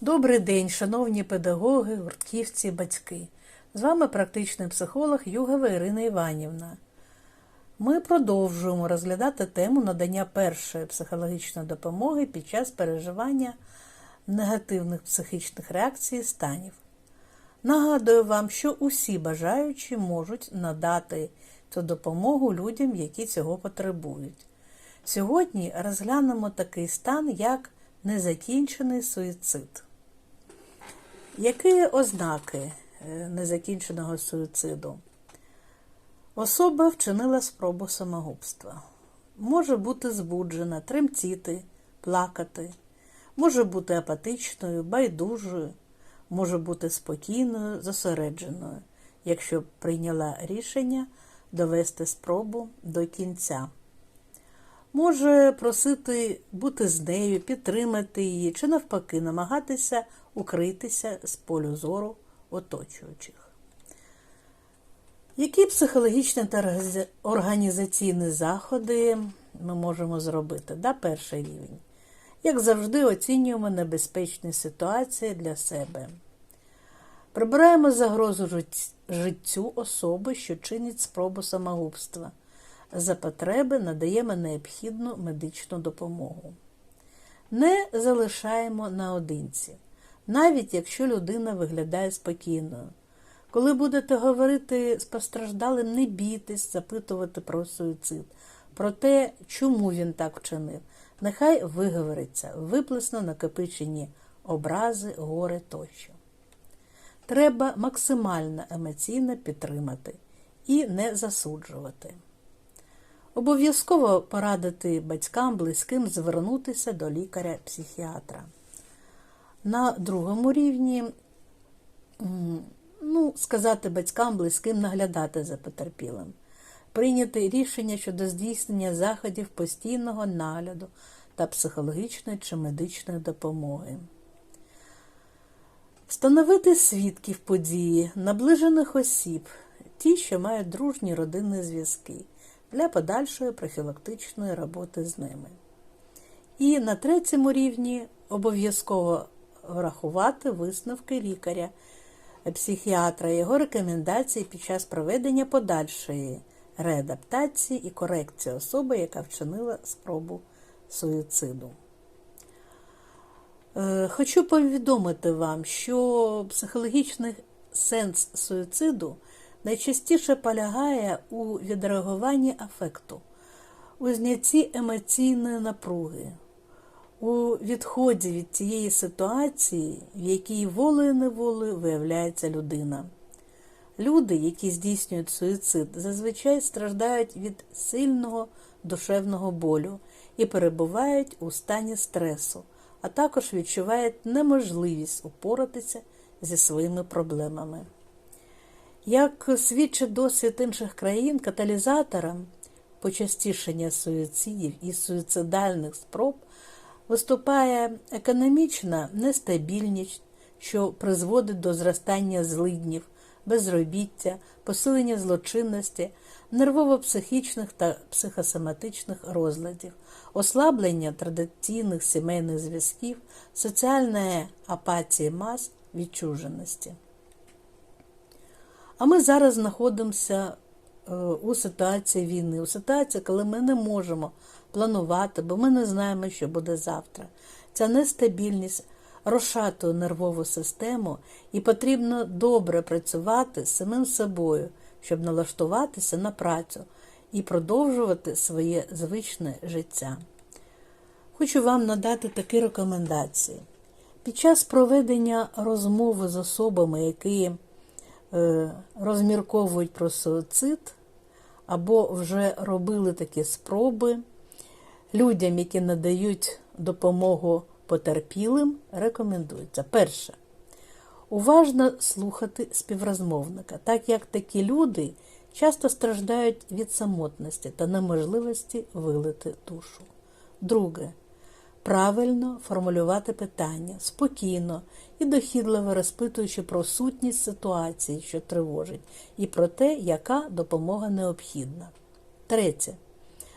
Добрий день, шановні педагоги, гуртківці, батьки. З вами практичний психолог Югова Ірина Іванівна. Ми продовжуємо розглядати тему надання першої психологічної допомоги під час переживання негативних психічних реакцій і станів. Нагадую вам, що усі бажаючі можуть надати цю допомогу людям, які цього потребують. Сьогодні розглянемо такий стан, як незакінчений суїцид. Які ознаки е, незакінченого суїциду? Особа вчинила спробу самогубства. Може бути збуджена, тремтіти, плакати, може бути апатичною, байдужою, може бути спокійною, зосередженою, якщо прийняла рішення довести спробу до кінця. Може просити бути з нею, підтримати її чи навпаки намагатися укритися з полю зору оточуючих. Які психологічні та організаційні заходи ми можемо зробити? Да, перший рівень. Як завжди, оцінюємо небезпечні ситуації для себе. Прибираємо загрозу життю особи, що чинить спробу самогубства. За потреби надаємо необхідну медичну допомогу. Не залишаємо наодинці, навіть якщо людина виглядає спокійною. Коли будете говорити з постраждалим, не бійтесь запитувати про суїцид, про те, чому він так вчинив. Нехай виговориться, виплесно накопичені образи, горе тощо. Треба максимально емоційно підтримати і не засуджувати. Обов'язково порадити батькам, близьким звернутися до лікаря-психіатра. На другому рівні ну, сказати батькам, близьким наглядати за потерпілим, прийняти рішення щодо здійснення заходів постійного нагляду та психологічної чи медичної допомоги. Встановити свідків події, наближених осіб, ті, що мають дружні родинні зв'язки, для подальшої профілактичної роботи з ними. І на третьому рівні обов'язково врахувати висновки лікаря, психіатра, його рекомендації під час проведення подальшої реадаптації і корекції особи, яка вчинила спробу суїциду. Е, хочу повідомити вам, що психологічний сенс суїциду найчастіше полягає у відреагуванні афекту, у знятті емоційної напруги, у відході від тієї ситуації, в якій волею неволею виявляється людина. Люди, які здійснюють суїцид, зазвичай страждають від сильного душевного болю і перебувають у стані стресу, а також відчувають неможливість упоратися зі своїми проблемами. Як свідчить досвід інших країн, каталізатором почастішення суїцидів і суїцидальних спроб виступає економічна нестабільність, що призводить до зростання злиднів, безробіття, посилення злочинності, нервово-психічних та психосоматичних розладів, ослаблення традиційних сімейних зв'язків, соціальної апатії мас, відчуженості. А ми зараз знаходимося е, у ситуації війни, у ситуації, коли ми не можемо планувати, бо ми не знаємо, що буде завтра. Ця нестабільність розшатує нервову систему і потрібно добре працювати з самим собою, щоб налаштуватися на працю і продовжувати своє звичне життя. Хочу вам надати такі рекомендації. Під час проведення розмови з особами, які розмірковують про суїцид, або вже робили такі спроби, людям, які надають допомогу потерпілим, рекомендується. Перше. Уважно слухати співрозмовника, так як такі люди часто страждають від самотності та неможливості вилити душу. Друге. Правильно формулювати питання, спокійно і дохідливо розпитуючи про сутність ситуації, що тривожить, і про те, яка допомога необхідна. Третє.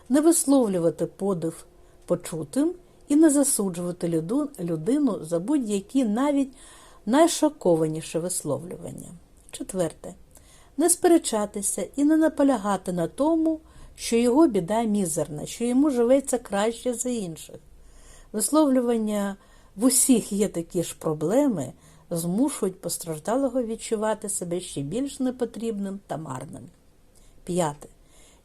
Не висловлювати подив почутим і не засуджувати людину за будь-які навіть найшокованіші висловлювання. Четверте. Не сперечатися і не наполягати на тому, що його біда мізерна, що йому живеться краще за інших. Висловлювання в усіх є такі ж проблеми, змушують постраждалого відчувати себе ще більш непотрібним та марним. П'яте.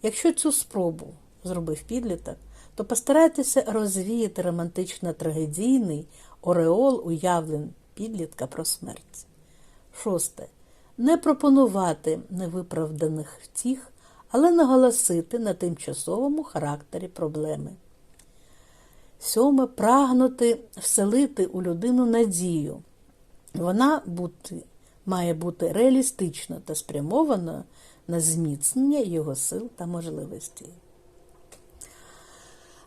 Якщо цю спробу зробив підліток, то постарайтеся розвіяти романтично трагедійний ореол уявлень підлітка про смерть. Шосте. Не пропонувати невиправданих втіх, але наголосити на тимчасовому характері проблеми. Сьоме прагнути вселити у людину надію. Вона бути, має бути реалістичною та спрямованою на зміцнення його сил та можливостей.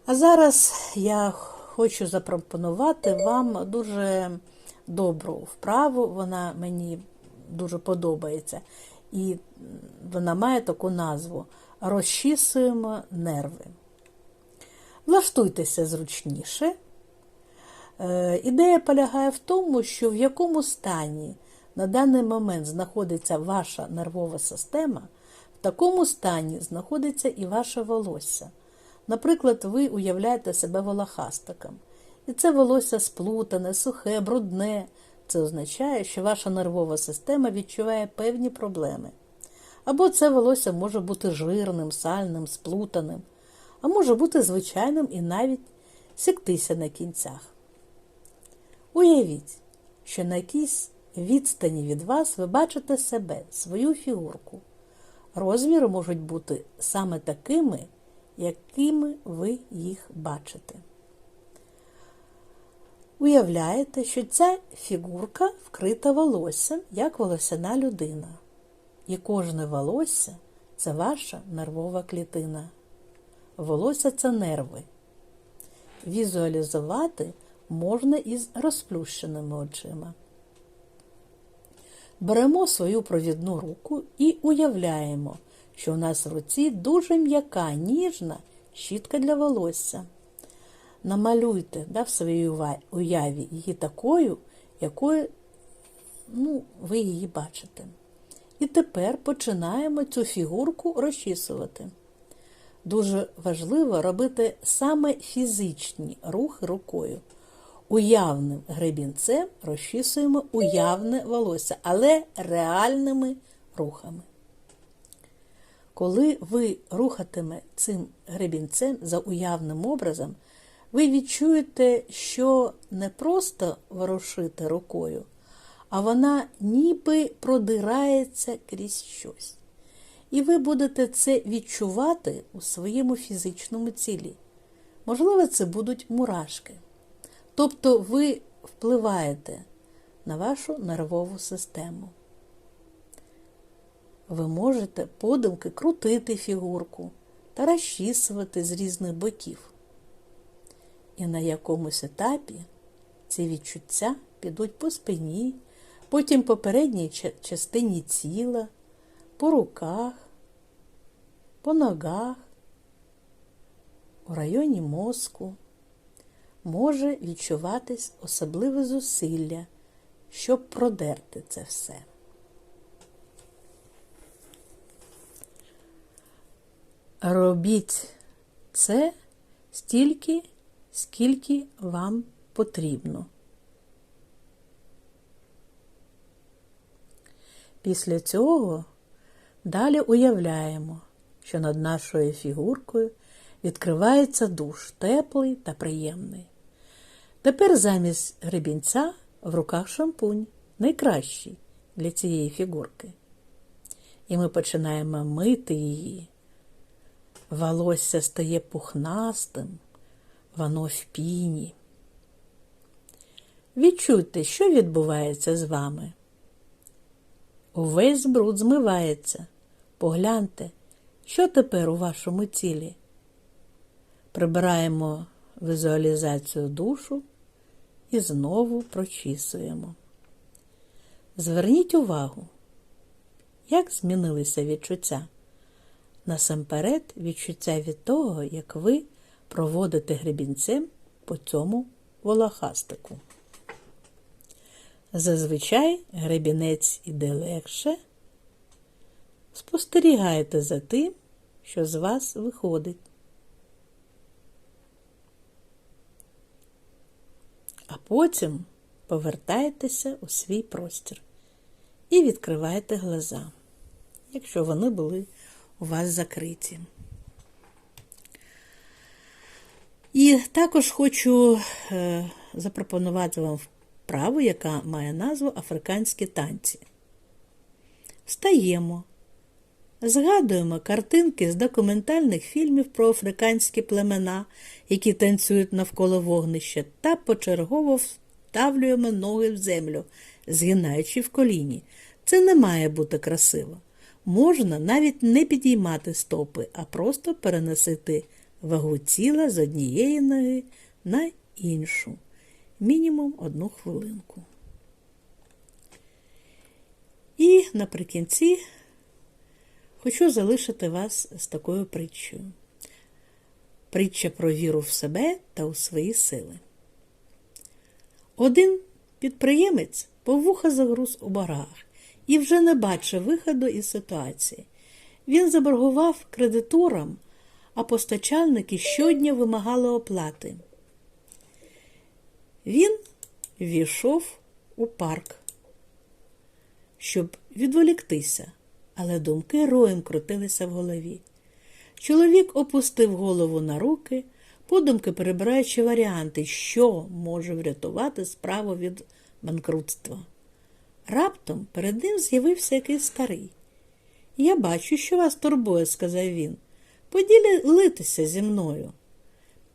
А зараз я хочу запропонувати вам дуже добру вправу. Вона мені дуже подобається. І вона має таку назву Розчісуємо нерви. Влаштуйтеся зручніше. Е, Ідея полягає в тому, що в якому стані на даний момент знаходиться ваша нервова система, в такому стані знаходиться і ваше волосся. Наприклад, ви уявляєте себе волохастиком. І це волосся сплутане, сухе, брудне. Це означає, що ваша нервова система відчуває певні проблеми. Або це волосся може бути жирним, сальним, сплутаним, а може бути звичайним і навіть сіктися на кінцях. Уявіть, що на якійсь відстані від вас ви бачите себе, свою фігурку. Розміри можуть бути саме такими, якими ви їх бачите. Уявляєте, що ця фігурка вкрита волоссям, як волосяна людина. І кожне волосся це ваша нервова клітина. Волосся це нерви. Візуалізувати можна із розплющеними очима. Беремо свою провідну руку і уявляємо, що у нас в руці дуже м'яка, ніжна щітка для волосся. Намалюйте да, в своїй уяві її такою, якою ну, ви її бачите. І тепер починаємо цю фігурку розчісувати. Дуже важливо робити саме фізичні рухи рукою. Уявним гребінцем розчісуємо уявне волосся, але реальними рухами. Коли ви рухатиме цим гребінцем за уявним образом, ви відчуєте, що не просто ворушите рукою, а вона ніби продирається крізь щось. І ви будете це відчувати у своєму фізичному тілі. Можливо, це будуть мурашки. Тобто ви впливаєте на вашу нервову систему. Ви можете подумки крутити фігурку та розчісувати з різних боків. І на якомусь етапі ці відчуття підуть по спині, потім по передній частині тіла, по руках, по ногах, у районі мозку. Може відчуватись особливе зусилля, щоб продерти це все. Робіть це стільки, скільки вам потрібно. Після цього далі уявляємо, що над нашою фігуркою відкривається душ теплий та приємний. Тепер замість гребінця в руках шампунь, найкращий для цієї фігурки. І ми починаємо мити її. Волосся стає пухнастим, воно в піні. Відчуйте, що відбувається з вами. Увесь бруд змивається. Погляньте, що тепер у вашому тілі. Прибираємо візуалізацію душу і знову прочісуємо. Зверніть увагу, як змінилися відчуття. Насамперед, відчуття від того, як ви проводите гребінцем по цьому волохастику. Зазвичай гребінець іде легше. Спостерігайте за тим, що з вас виходить. А потім повертайтеся у свій простір і відкривайте глаза, якщо вони були у вас закриті. І також хочу е, запропонувати вам вправу, яка має назву Африканські танці. Встаємо, згадуємо картинки з документальних фільмів про африканські племена, які танцюють навколо вогнища, та почергово вставлюємо ноги в землю, згинаючи в коліні. Це не має бути красиво. Можна навіть не підіймати стопи, а просто переносити вагу тіла з однієї ноги на іншу. Мінімум одну хвилинку. І наприкінці хочу залишити вас з такою притчею. Притча про віру в себе та у свої сили. Один підприємець по вуха загруз у боргах і вже не бачив виходу із ситуації. Він заборгував кредиторам, а постачальники щодня вимагали оплати. Він війшов у парк, щоб відволіктися, але думки роєм крутилися в голові. Чоловік опустив голову на руки, подумки перебираючи варіанти, що може врятувати справу від банкрутства. Раптом перед ним з'явився якийсь старий. Я бачу, що вас турбує, сказав він. Поділитися зі мною.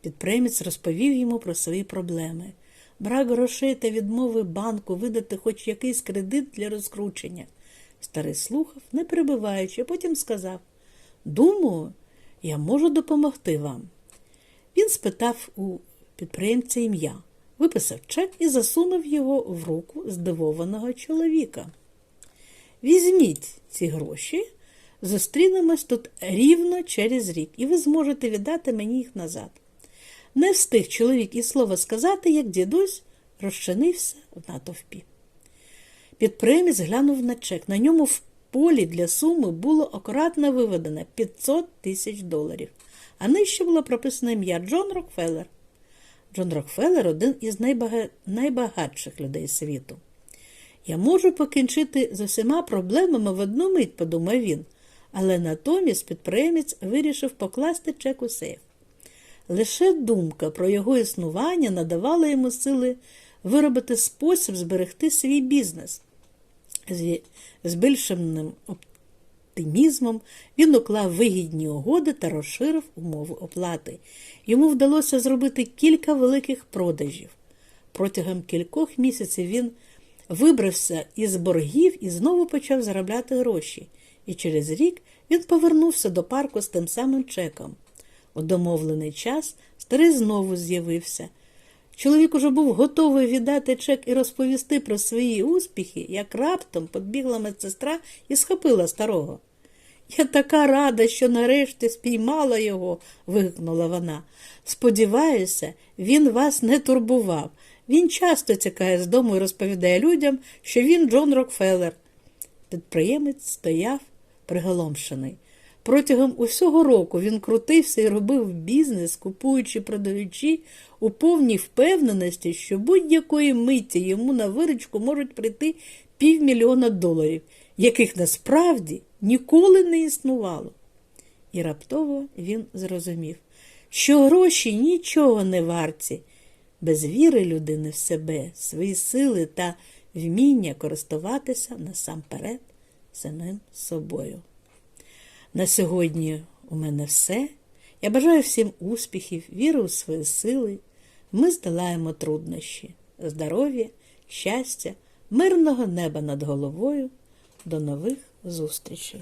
Підприємець розповів йому про свої проблеми. Брак грошей та відмови банку видати хоч якийсь кредит для розкручення. Старий слухав, не перебиваючи, а потім сказав Думаю, я можу допомогти вам. Він спитав у підприємця ім'я, виписав чек і засунув його в руку здивованого чоловіка. Візьміть ці гроші, зустрінемось тут рівно через рік, і ви зможете віддати мені їх назад. Не встиг чоловік і слова сказати, як дідусь розчинився в натовпі. Підприємець глянув на чек. На ньому в полі для суми було акуратно виведено 500 тисяч доларів, а нижче було прописано ім'я Джон Рокфеллер. Джон Рокфеллер один із найбага... найбагатших людей світу. Я можу покінчити з усіма проблемами в одну мить, подумав він, але натомість підприємець вирішив покласти чек у сейф. Лише думка про його існування надавала йому сили виробити спосіб зберегти свій бізнес. З збільшеним оптимізмом він уклав вигідні угоди та розширив умови оплати. Йому вдалося зробити кілька великих продажів. Протягом кількох місяців він вибрався із боргів і знову почав заробляти гроші. І через рік він повернувся до парку з тим самим чеком. У домовлений час старий знову з'явився. Чоловік уже був готовий віддати чек і розповісти про свої успіхи, як раптом подбігла медсестра і схопила старого. Я така рада, що нарешті спіймала його, вигукнула вона. Сподіваюся, він вас не турбував. Він часто тікає з дому і розповідає людям, що він Джон Рокфеллер. Підприємець стояв приголомшений. Протягом усього року він крутився і робив бізнес, купуючи, продаючи, у повній впевненості, що будь-якої миті йому на виручку можуть прийти півмільйона доларів, яких насправді ніколи не існувало. І раптово він зрозумів, що гроші нічого не варті, без віри людини в себе, свої сили та вміння користуватися насамперед самим собою. На сьогодні у мене все. Я бажаю всім успіхів, віри у свої сили. Ми здолаємо труднощі, здоров'я, щастя, мирного неба над головою. До нових зустрічей!